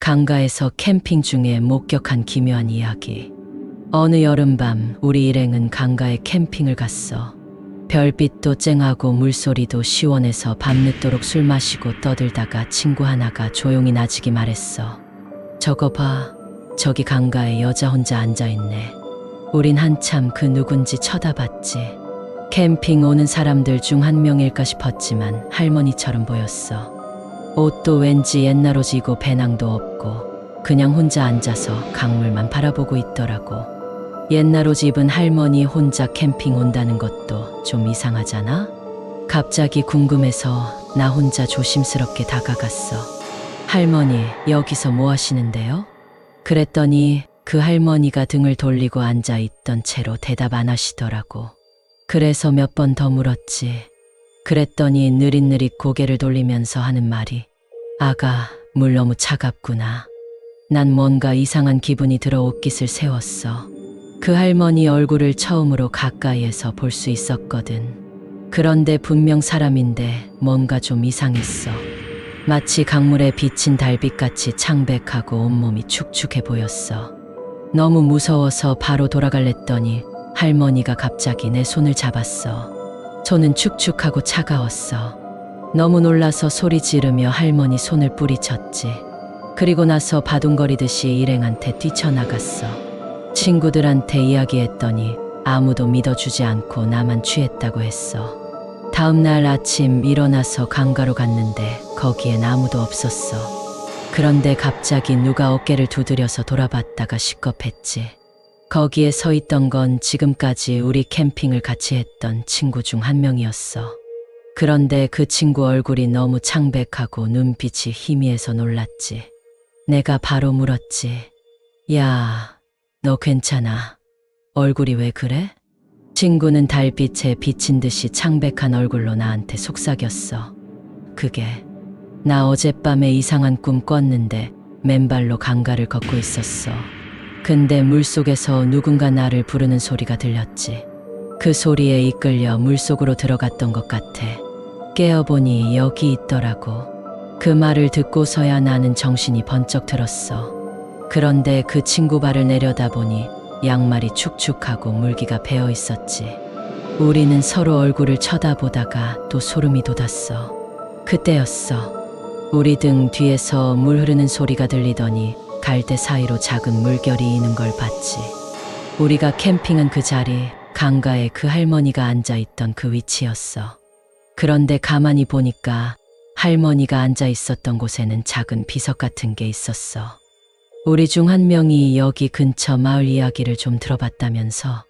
강가에서 캠핑 중에 목격한 기묘한 이야기. 어느 여름밤 우리 일행은 강가에 캠핑을 갔어. 별빛도 쨍하고 물소리도 시원해서 밤늦도록 술 마시고 떠들다가 친구 하나가 조용히 나지기 말했어. 저거 봐. 저기 강가에 여자 혼자 앉아있네. 우린 한참 그 누군지 쳐다봤지. 캠핑 오는 사람들 중 한 명일까 싶었지만 할머니처럼 보였어. 옷도 왠지 옛날 옷이고 배낭도 없고 그냥 혼자 앉아서 강물만 바라보고 있더라고. 옛날 옷 입은 할머니 혼자 캠핑 온다는 것도 좀 이상하잖아? 갑자기 궁금해서 나 혼자 조심스럽게 다가갔어. 할머니, 여기서 뭐 하시는데요? 그랬더니 그 할머니가 등을 돌리고 앉아 있던 채로 대답 안 하시더라고. 그래서 몇 번 더 물었지. 그랬더니 느릿느릿 고개를 돌리면서 하는 말이 아가, 물 너무 차갑구나. 난 뭔가 이상한 기분이 들어 옷깃을 세웠어. 그 할머니 얼굴을 처음으로 가까이에서 볼 수 있었거든. 그런데 분명 사람인데 뭔가 좀 이상했어. 마치 강물에 비친 달빛같이 창백하고 온몸이 축축해 보였어. 너무 무서워서 바로 돌아갈랬더니 할머니가 갑자기 내 손을 잡았어. 손은 축축하고 차가웠어. 너무 놀라서 소리 지르며 할머니 손을 뿌리쳤지. 그리고 나서 바둥거리듯이 일행한테 뛰쳐나갔어. 친구들한테 이야기했더니 아무도 믿어주지 않고 나만 취했다고 했어. 다음 날 아침 일어나서 강가로 갔는데 거기엔 아무도 없었어. 그런데 갑자기 누가 어깨를 두드려서 돌아봤다가 시겁했지. 거기에 서 있던 건 지금까지 우리 캠핑을 같이 했던 친구 중 한 명이었어. 그런데 그 친구 얼굴이 너무 창백하고 눈빛이 희미해서 놀랐지. 내가 바로 물었지. 야, 너 괜찮아? 얼굴이 왜 그래? 친구는 달빛에 비친 듯이 창백한 얼굴로 나한테 속삭였어. 그게 나 어젯밤에 이상한 꿈 꿨는데 맨발로 강가를 걷고 있었어. 근데 물속에서 누군가 나를 부르는 소리가 들렸지. 그 소리에 이끌려 물속으로 들어갔던 것 같아. 깨어보니 여기 있더라고. 그 말을 듣고서야 나는 정신이 번쩍 들었어. 그런데 그 친구 발을 내려다보니 양말이 축축하고 물기가 배어 있었지. 우리는 서로 얼굴을 쳐다보다가 또 소름이 돋았어. 그때였어. 우리 등 뒤에서 물 흐르는 소리가 들리더니 갈대 사이로 작은 물결이 이는 걸 봤지. 우리가 캠핑한 그 자리, 강가에 그 할머니가 앉아 있던 그 위치였어. 그런데 가만히 보니까 할머니가 앉아 있었던 곳에는 작은 비석 같은 게 있었어. 우리 중 한 명이 여기 근처 마을 이야기를 좀 들어봤다면서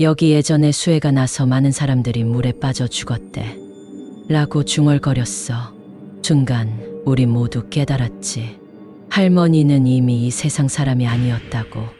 여기 예전에 수해가 나서 많은 사람들이 물에 빠져 죽었대. 라고 중얼거렸어. 순간 우리 모두 깨달았지. 할머니는 이미 이 세상 사람이 아니었다고.